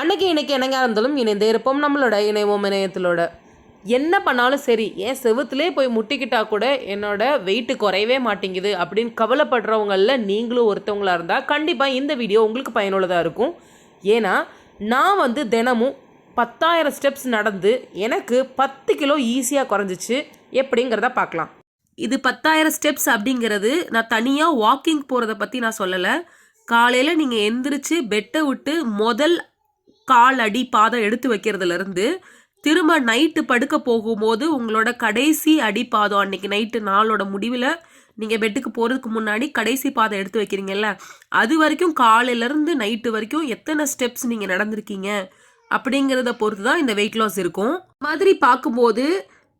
அன்னைக்கு இன்னைக்கு என்னங்க இருந்தாலும் இணைந்தே இருப்போம் நம்மளோட இணைவோம் இணையத்திலோட. என்ன பண்ணாலும் சரி ஏன் செவுத்துலேயே போய் முட்டிக்கிட்டா கூட என்னோட வெயிட்டு குறையவே மாட்டேங்குது அப்படின்னு கவலைப்படுறவங்களில் நீங்களும் ஒருத்தவங்களாக இருந்தால் கண்டிப்பாக இந்த வீடியோ உங்களுக்கு பயனுள்ளதாக இருக்கும். ஏன்னா நான் வந்து தினமும் பத்தாயிரம் ஸ்டெப்ஸ் நடந்து எனக்கு பத்து கிலோ ஈஸியாக குறைஞ்சிச்சு. எப்படிங்கிறத பார்க்கலாம். இது பத்தாயிரம் ஸ்டெப்ஸ் அப்படிங்கிறது நான் தனியாக வாக்கிங் போகிறத பற்றி நான் சொல்லலை. காலையில் நீங்கள் எந்திரிச்சு பெட்டை விட்டு முதல் கால் அடி பாதம் எடுத்து வைக்கிறதுலேருந்து திரும்ப நைட்டு படுக்க போகும்போது உங்களோட கடைசி அடி பாதம் அன்னைக்கு நைட்டு நாளோட முடிவில் நீங்கள் பெட்டுக்கு போகிறதுக்கு முன்னாடி கடைசி பாதம் எடுத்து வைக்கிறீங்கல்ல? அது வரைக்கும் காலையிலேருந்து நைட்டு வரைக்கும் எத்தனை ஸ்டெப்ஸ் நீங்கள் நடந்திருக்கீங்க? அப்படிங்கிறத பொறுத்து தான் இந்த வெயிட் லாஸ் இருக்கும். மாதிரி பார்க்கும்போது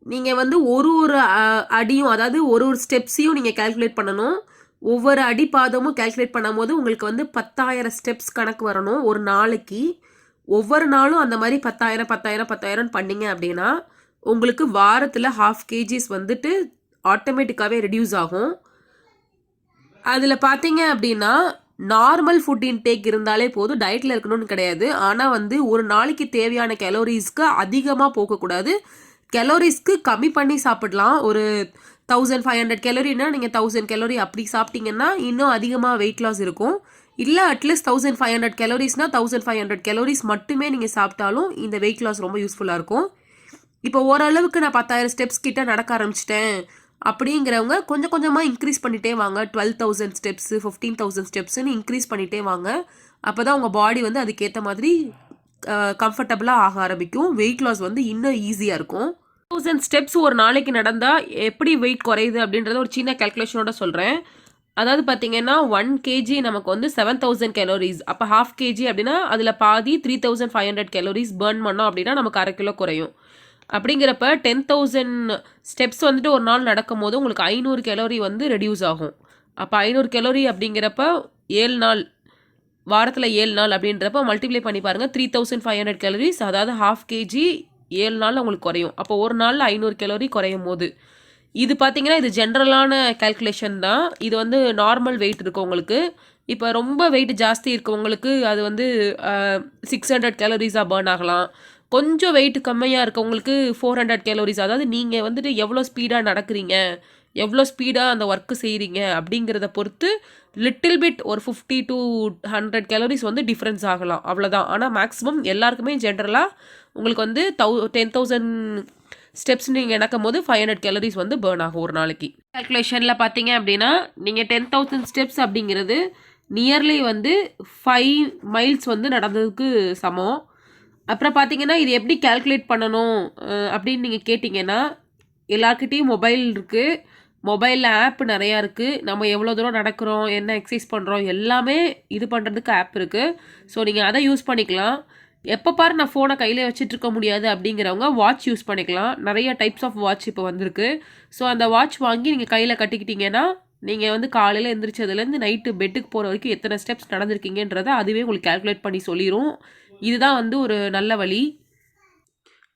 நீங்கள் வந்து ஒரு ஒரு அடியும் அதாவது ஒரு ஒரு ஸ்டெப்ஸையும் நீங்கள் கால்குலேட் பண்ணணும். ஒவ்வொரு அடி பாதமும் கால்குலேட் பண்ணும்போது உங்களுக்கு வந்து பத்தாயிரம் ஸ்டெப்ஸ் கணக்கு வரணும் ஒரு நாளைக்கு. ஒவ்வொரு நாளும் அந்த மாதிரி பத்தாயிரம் பத்தாயிரம் பத்தாயிரம் பண்ணீங்க அப்படின்னா உங்களுக்கு வாரத்தில் ஹாஃப் கேஜிஸ் வந்துட்டு ஆட்டோமேட்டிக்காகவே ரெடியூஸ் ஆகும். அதில் பார்த்தீங்க அப்படின்னா நார்மல் ஃபுட் இன்டேக் இருந்தாலே போதும் டயட்டில் இருக்கணும்னு கிடையாது. ஆனால் வந்து ஒரு நாளைக்கு தேவையான கெலோரிஸ்க்கு அதிகமாக போகக்கூடாது கெலோரிஸ்க்கு கம்மி பண்ணி சாப்பிடலாம். ஒரு தௌசண்ட் ஃபைவ் ஹண்ட்ரட் கலோரினா நீங்கள் தௌசண்ட் கெலோரி அப்படி சாப்பிட்டீங்கன்னா இன்னும் அதிகமாக வெயிட் லாஸ் இருக்கும். இல்லை at least thousand five hundred கலோரிஸ்னால் thousand five hundred calories மட்டுமே நீங்கள் சாப்பிட்டாலும் இந்த வெயிட் லாஸ் ரொம்ப யூஸ்ஃபுல்லாக இருக்கும். இப்போ ஓரளவுக்கு நான் பத்தாயிரம் ஸ்டெப்ஸ் கிட்டே நடக்க ஆரம்பிச்சிட்டேன் அப்படிங்கிறவங்க கொஞ்சம் கொஞ்சமாக இன்க்ரீஸ் பண்ணிகிட்டே வாங்க. Twelve thousand steps fifteen thousand ஸ்டெப்ஸ்னு increase பண்ணிட்டே வாங்க. அப்போ தான் உங்கள் பாடி வந்து அதுக்கேற்ற மாதிரி கம்ஃபர்டபுளாக ஆக ஆரம்பிக்கும். வெயிட் லாஸ் வந்து இன்னும் ஈஸியாக இருக்கும். தௌசண்ட் ஸ்டெப்ஸ் ஒரு நாளைக்கு நடந்தால் எப்படி வெயிட் குறையுது அப்படின்றத ஒரு சின்ன கேல்குலேஷனோட சொல்கிறேன் அதாவது பார்த்தீங்கன்னா ஒன் கேஜி நமக்கு வந்து செவன் தௌசண்ட் கேலோரிஸ் அப்போ ஹாஃப் கேஜி அப்படின்னா அதில் பாதி three thousand five hundred calories burn பண்ணோம் அப்படின்னா நமக்கு அரை கிலோ குறையும். அப்படிங்கிறப்ப டென் தௌசண்ட் ஸ்டெப்ஸ் வந்துட்டு ஒரு நாள் நடக்கும் போது உங்களுக்கு ஐநூறு கேலோரி வந்து ரெடியூஸ் ஆகும். அப்போ ஐநூறு கேலோரி அப்படிங்கிறப்ப ஏழு நாள் வாரத்தில் ஏழு நாள் அப்படின்றப்ப மல்டிப்ளை பண்ணி பாருங்கள் three thousand five hundred calories அதாவது ஹாஃப் கேஜி ஏழு நாளில் உங்களுக்கு குறையும். அப்போ ஒரு நாளில் ஐநூறு கேலோரி குறையும் போது இது பார்த்தீங்கன்னா இது ஜென்ரலான கால்குலேஷன் தான். இது வந்து நார்மல் வெயிட் இருக்கவங்களுக்கு இப்போ ரொம்ப வெயிட் ஜாஸ்தி இருக்கவங்களுக்கு அது வந்து சிக்ஸ் ஹண்ட்ரட் கேலரிஸாக பேர்ன் ஆகலாம். கொஞ்சம் வெயிட் கம்மியாக இருக்கவங்களுக்கு ஃபோர் ஹண்ட்ரட் கேலரிஸ் அதாவது நீங்கள் வந்துட்டு எவ்வளோ ஸ்பீடாக நடக்கிறீங்க எவ்வளோ ஸ்பீடாக அந்த ஒர்க்கு செய்கிறீங்க அப்படிங்கிறத பொறுத்து லிட்டில் பிட் ஒரு ஃபிஃப்டி டு ஹண்ட்ரட் கேலரிஸ் வந்து டிஃப்ரென்ஸ் ஆகலாம். அவ்வளோதான் ஆனால் மேக்ஸிமம் எல்லாருக்குமே ஜென்ரலாக உங்களுக்கு வந்து தௌ டென் தௌசண்ட் ஸ்டெப்ஸ் நீங்கள் இணக்கும் போது ஃபைவ் ஹண்ட்ரட் கேலரிஸ் வந்து பேர்ன் ஆகும் ஒரு நாளைக்கு. கால்குலேஷனில் பார்த்தீங்க அப்படின்னா நீங்கள் டென் தௌசண்ட் ஸ்டெப்ஸ் அப்படிங்கிறது நியர்லி வந்து ஃபைவ் மைல்ஸ் வந்து நடந்ததுக்கு சமம். அப்புறம் பார்த்தீங்கன்னா இது எப்படி கால்குலேட் பண்ணணும் அப்படின்னு நீங்கள் கேட்டிங்கன்னா எல்லார்கிட்டேயும் மொபைல் இருக்குது மொபைலில் ஆப் நிறையா இருக்குது நம்ம எவ்வளோ தூரம் நடக்கிறோம் என்ன எக்ஸசைஸ் பண்ணுறோம் எல்லாமே இது பண்ணுறதுக்கு ஆப் இருக்குது ஸோ நீங்கள் அதை யூஸ் பண்ணிக்கலாம். எப்போ பாரு நான் ஃபோனை கையில் வச்சுட்டு இருக்க முடியாது அப்படிங்கிறவங்க வாட்ச் யூஸ் பண்ணிக்கலாம். நிறைய டைப்ஸ் ஆஃப் வாட்ச் இப்போ வந்திருக்கு. ஸோ அந்த வாட்ச் வாங்கி நீங்கள் கையில் கட்டிக்கிட்டீங்கன்னா நீங்கள் வந்து காலையில் எந்திரிச்சதுலேருந்து நைட்டு பெட்டுக்கு போகிற வரைக்கும் எத்தனை ஸ்டெப்ஸ் நடந்திருக்கீங்கன்றதை அதுவே உங்களுக்கு கால்குலேட் பண்ணி சொல்லிடும் இதுதான் வந்து ஒரு நல்ல வழி.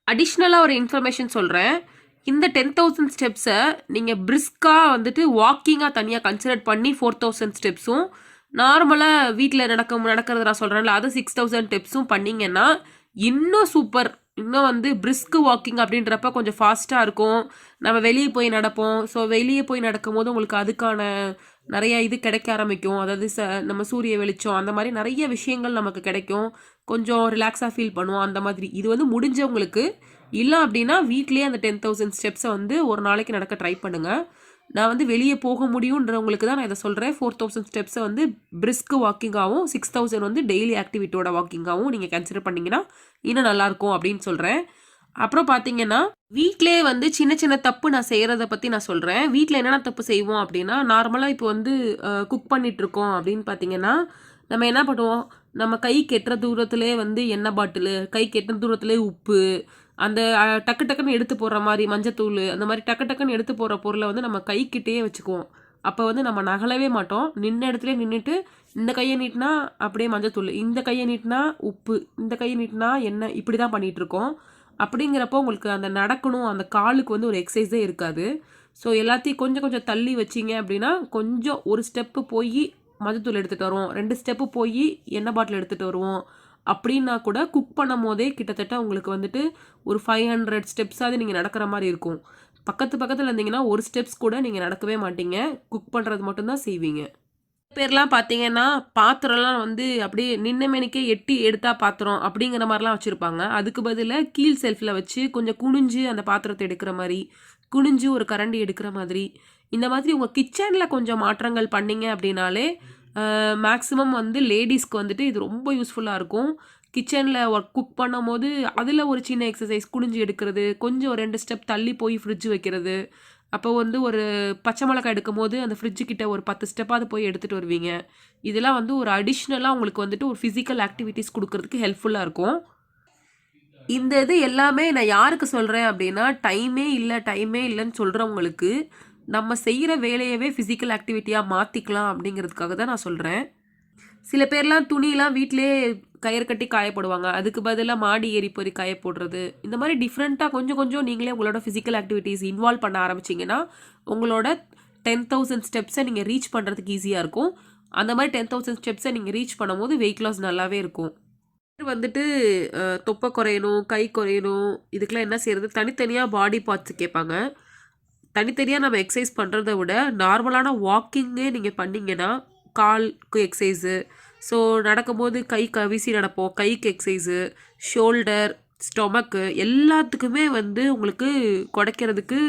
அடிஷ்னலாக ஒரு இன்ஃபர்மேஷன் சொல்கிறேன் இந்த டென் தௌசண்ட் ஸ்டெப்ஸை நீங்கள் பிரிஸ்காக வந்துட்டு வாக்கிங்காக தனியாக கன்சிடர் பண்ணி ஃபோர் தௌசண்ட் ஸ்டெப்ஸும் நார்மலாக வீட்டில் நடக்க நடக்கிறத நான் சொல்கிறேன்ல அது சிக்ஸ் தௌசண்ட் ஸ்டெப்ஸும் பண்ணிங்கன்னா இன்னும் சூப்பர் இன்னும் வந்து பிரிஸ்க் வாக்கிங் அப்படின்றப்ப கொஞ்சம் ஃபாஸ்ட்டாக இருக்கும். நம்ம வெளியே போய் நடப்போம். ஸோ வெளியே போய் நடக்கும்போது உங்களுக்கு அதுக்கான நிறைய இது கிடைக்க ஆரம்பிக்கும். அதாவது ச நம்ம சூரிய வெளிச்சம் அந்த மாதிரி நிறைய விஷயங்கள் நமக்கு கிடைக்கும். கொஞ்சம் ரிலாக்ஸாக ஃபீல் பண்ணுவோம் அந்த மாதிரி. இது வந்து முடிஞ்சவங்களுக்கு இல்லை அப்படின்னா வீட்லேயே அந்த டென் தௌசண்ட் ஸ்டெப்ஸை வந்து ஒரு நாளைக்கு நடக்க ட்ரை பண்ணுங்கள் நான் வந்து வெளியே போக முடியுன்றவங்களுக்கு தான் நான் இதை சொல்கிறேன் ஃபோர் தௌசண்ட் ஸ்டெப்ஸை வந்து பிரிஸ்க் வாக்கிங்காகவும் சிக்ஸ் தௌசண்ட் வந்து டெய்லி ஆக்டிவிட்டியோட வாக்கிங்காகவும் நீங்கள் கன்சிடர் பண்ணிங்கன்னா இன்னும் நல்லாயிருக்கும் அப்படின்னு சொல்கிறேன் அப்புறம் பார்த்தீங்கன்னா வீட்டிலே வந்து சின்ன சின்ன தப்பு நான் செய்கிறத பற்றி நான் சொல்கிறேன் வீட்டில் என்னென்ன தப்பு செய்வோம் அப்படின்னா நார்மலாக இப்போ வந்து குக் பண்ணிகிட்ருக்கோம் அப்படின்னு பார்த்தீங்கன்னா நம்ம என்ன பண்ணுவோம்? நம்ம கை கெட்டுற தூரத்துலேயே வந்து எண்ணெய் பாட்டிலு கை கெட்டுற தூரத்திலே உப்பு அந்த டக்கு டக்குன்னு எடுத்து போடுற மாதிரி மஞ்சத்தூள் அந்த மாதிரி டக்கு டக்குன்னு எடுத்து போடுற பொருளை வந்து நம்ம கைக்கிட்டேயே வச்சுக்குவோம். அப்போ வந்து நம்ம நகலவே மாட்டோம். நின்ன இடத்துல நின்றுட்டு இந்த கையை நீட்டினா அப்படியே மஞ்சத்தூள் இந்த கையை நீட்டினா உப்பு இந்த கையை நீட்டினா எண்ணெய் இப்படி தான் பண்ணிகிட்டு இருக்கோம் அப்படிங்கிறப்போ உங்களுக்கு அந்த நடக்கணும் அந்த காலுக்கு வந்து ஒரு எக்ஸசைஸே இருக்காது. ஸோ எல்லாத்தையும் கொஞ்சம் கொஞ்சம் தள்ளி வச்சிங்க அப்படின்னா கொஞ்சம் ஒரு ஸ்டெப்பு போய் மஞ்சத்தூள் எடுத்துகிட்டு வருவோம். ரெண்டு ஸ்டெப்பு போய் எண்ணெய் பாட்டில் எடுத்துகிட்டு வருவோம். அப்படின்னா கூட குக் பண்ணும் போதே கிட்டத்தட்ட உங்களுக்கு வந்துட்டு ஒரு ஃபைவ் ஹண்ட்ரட் ஸ்டெப்ஸாவது நீங்கள் நடக்கிற மாதிரி இருக்கும். பக்கத்து பக்கத்தில் இருந்தீங்கன்னா ஒரு ஸ்டெப்ஸ் கூட நீங்கள் நடக்கவே மாட்டீங்க. குக் பண்ணுறது மட்டும்தான் செய்வீங்க. பேர்லாம் பார்த்தீங்கன்னா பாத்திரம்லாம் வந்து அப்படியே நின்னமேனிக்கே எட்டி எடுத்தா பாத்திரம் அப்படிங்கிற மாதிரிலாம் வச்சுருப்பாங்க. அதுக்கு பதிலாக கீழ் செல்ஃபில் வச்சு கொஞ்சம் குனிஞ்சு அந்த பாத்திரத்தை எடுக்கிற மாதிரி குனிஞ்சு ஒரு கரண்டி எடுக்கிற மாதிரி. இந்த மாதிரி உங்கள் கிச்சனில் கொஞ்சம் மாற்றங்கள் பண்ணிங்க அப்படின்னாலே மேக்ஸிமம் வந்து லேடிஸ்க்கு வந்துட்டு இது ரொம்ப யூஸ்ஃபுல்லாக இருக்கும். கிச்சனில் ஒர்க் குக் பண்ணும்போது அதில் ஒரு சின்ன எக்ஸசைஸ் குனிஞ்சு எடுக்கிறது கொஞ்சம் ஒரு ரெண்டு ஸ்டெப் தள்ளி போய் ஃப்ரிட்ஜ் வைக்கிறது. அப்போ வந்து ஒரு பச்சை மிளகாய் எடுக்கும் போது அந்த ஃப்ரிட்ஜு கிட்ட ஒரு பத்து ஸ்டெப்பாவது போய் எடுத்துகிட்டு வருவீங்க. இதெல்லாம் வந்து ஒரு அடிஷ்னலாக உங்களுக்கு வந்துட்டு ஒரு ஃபிசிக்கல் ஆக்டிவிட்டீஸ் கொடுக்கறதுக்கு ஹெல்ப்ஃபுல்லாக இருக்கும். இந்த இது எல்லாமே நான் யாருக்கு சொல்கிறேன் அப்படின்னா டைமே இல்லை டைமே இல்லைன்னு சொல்கிறவங்களுக்கு நம்ம செய்கிற வேலையவே ஃபிசிக்கல் ஆக்டிவிட்டியாக மாற்றிக்கலாம் அப்படிங்கிறதுக்காக தான் நான் சொல்கிறேன் சில பேர்லாம் துணியெலாம் வீட்டிலே கயிறு கட்டி காய போடுவாங்க அதுக்கு பதிலாக மாடி ஏறி போய் காய போடுறது. இந்த மாதிரி டிஃப்ரெண்ட்டாக கொஞ்சம் கொஞ்சம் நீங்களே உங்களோட ஃபிசிக்கல் ஆக்டிவிட்டீஸ் இன்வால்வ் பண்ண ஆரம்பிச்சிங்கன்னா உங்களோட டென் தௌசண்ட் ஸ்டெப்ஸை நீங்கள் ரீச் பண்ணுறதுக்கு ஈஸியாக இருக்கும். அந்த மாதிரி டென் தௌசண்ட் ஸ்டெப்ஸை நீங்கள் ரீச் பண்ணும்போது வெயிட் லாஸ் நல்லாவே இருக்கும். வந்துட்டு தொப்பை குறையணும் கை குறையணும் இதுக்கெலாம் என்ன செய்யறது? தனித்தனியாக பாடி பார்ட்ஸ் கேட்பாங்க. தனித்தனியாக நம்ம எக்ஸசைஸ் பண்ணுறத விட நார்மலான வாக்கிங்கே நீங்கள் பண்ணீங்கன்னா கால்க்கு எக்ஸசைஸு ஸோ நடக்கும்போது கை கவிசி நடப்போம் கைக்கு எக்ஸசைஸு ஷோல்டர் ஸ்டொமக்கு எல்லாத்துக்குமே வந்து உங்களுக்கு குடைக்கிறதுக்கு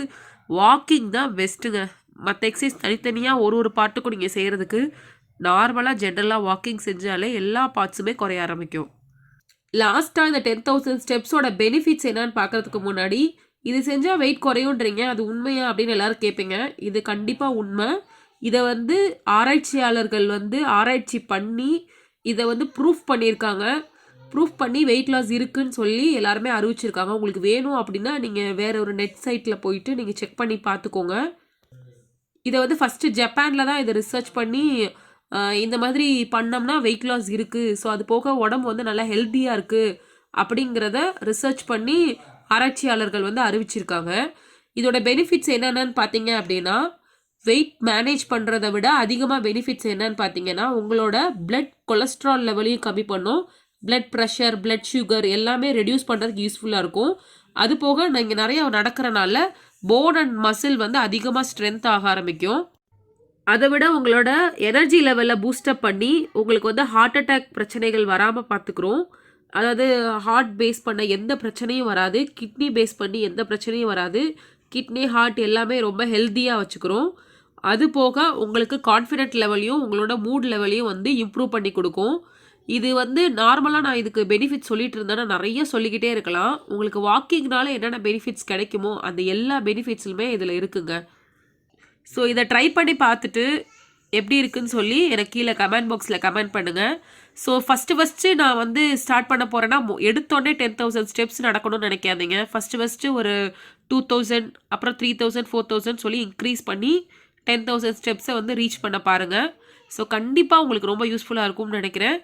வாக்கிங் தான் பெஸ்ட்டுங்க மற்ற எக்ஸசைஸ் தனித்தனியாக ஒரு ஒரு பாட்டுக்கும் நீங்கள் செய்கிறதுக்கு நார்மலாக ஜென்ரலாக வாக்கிங் செஞ்சாலே எல்லா பார்ட்ஸுமே குறைய ஆரம்பிக்கும். லாஸ்ட்டாக இந்த டென் தௌசண்ட் ஸ்டெப்ஸோட பெனிஃபிட்ஸ் என்னன்னு பார்க்கறதுக்கு முன்னாடி இது செஞ்சால் வெயிட் குறையுன்றீங்க அது உண்மையா அப்படின்னு எல்லாரும் கேட்பீங்க. இது கண்டிப்பாக உண்மை. இதை வந்து ஆராய்ச்சியாளர்கள் வந்து ஆராய்ச்சி பண்ணி இதை வந்து ப்ரூஃப் பண்ணியிருக்காங்க. ப்ரூஃப் பண்ணி வெயிட் லாஸ் இருக்குன்னு சொல்லி எல்லாருமே அறிவிச்சிருக்காங்க. உங்களுக்கு வேணும் அப்படின்னா நீங்கள் வேற ஒரு நெட் சைட்டில் போயிட்டு நீங்கள் செக் பண்ணி பார்த்துக்கோங்க. இதை வந்து ஃபஸ்ட்டு ஜப்பானில் தான் இதை ரிசர்ச் பண்ணி இந்த மாதிரி பண்ணோம்னா வெயிட் லாஸ் இருக்குது ஸோ அது போக உடம்பு வந்து நல்லா ஹெல்த்தியாக இருக்குது அப்படிங்கிறத ரிசர்ச் பண்ணி ஆராய்ச்சியாளர்கள் வந்து அறிவிச்சிருக்காங்க. இதோட பெனிஃபிட்ஸ் என்னென்னு பார்த்தீங்க அப்படின்னா வெயிட் மேனேஜ் பண்ணுறத விட அதிகமாக பெனிஃபிட்ஸ் என்னன்னு பார்த்தீங்கன்னா உங்களோட பிளட் கொலஸ்ட்ரால் லெவலையும் கம்மி பண்ணும். பிளட் ப்ரெஷர் பிளட் சுகர் எல்லாமே ரெடியூஸ் பண்ணுறதுக்கு யூஸ்ஃபுல்லாக இருக்கும். அது போக நீங்கள் நிறைய நடக்கிறனால போன் அண்ட் மசில் வந்து அதிகமாக ஸ்ட்ரென்த் ஆக ஆரம்பிக்கும். அதை விட உங்களோட எனர்ஜி லெவலில் பூஸ்டப் பண்ணி உங்களுக்கு வந்து ஹார்ட் அட்டாக் பிரச்சனைகள் வராமல் பார்த்துக்குறோம். அதாவது ஹார்ட் பேஸ் பண்ண எந்த பிரச்சனையும் வராது கிட்னி பேஸ் பண்ணி எந்த பிரச்சனையும் வராது. கிட்னி ஹார்ட் எல்லாமே ரொம்ப ஹெல்த்தியாக வச்சுக்கிறோம். அது போக உங்களுக்கு கான்ஃபிடென்ட் லெவலையும் உங்களோட மூட் லெவலையும் வந்து இம்ப்ரூவ் பண்ணி கொடுக்கும். இது வந்து நார்மலாக நான் இதுக்கு பெனிஃபிட் சொல்லிட்டு இருந்தேன்னா நிறைய சொல்லிக்கிட்டே இருக்கலாம். உங்களுக்கு வாக்கிங்னால என்னென்ன பெனிஃபிட்ஸ் கிடைக்குமோ அந்த எல்லா பெனிஃபிட்ஸுமே இதில் இருக்குங்க. ஸோ இதை ட்ரை பண்ணி பார்த்துட்டு எப்படி இருக்குன்னு சொல்லி எனக்கு கீழே கமெண்ட் பாக்ஸில் கமெண்ட் பண்ணுங்கள் ஸோ ஃபஸ்ட்டு ஃபஸ்ட்டு நான் வந்து ஸ்டார்ட் பண்ண போகிறேன்னா எடுத்தோடனே டென் தௌசண்ட் ஸ்டெப்ஸ் நடக்கணும்னு நினைக்காதீங்க. ஃபஸ்ட்டு ஃபஸ்ட்டு ஒரு டூ தௌசண்ட் அப்புறம் த்ரீ தௌசண்ட் ஃபோர் தௌசண்ட் சொல்லி இன்க்ரீஸ் பண்ணி டென் தௌசண்ட் ஸ்டெப்ஸை வந்து ரீச் பண்ண பாருங்கள் ஸோ கண்டிப்பாக உங்களுக்கு ரொம்ப யூஸ்ஃபுல்லாக இருக்கும்னு நினைக்கிறேன்.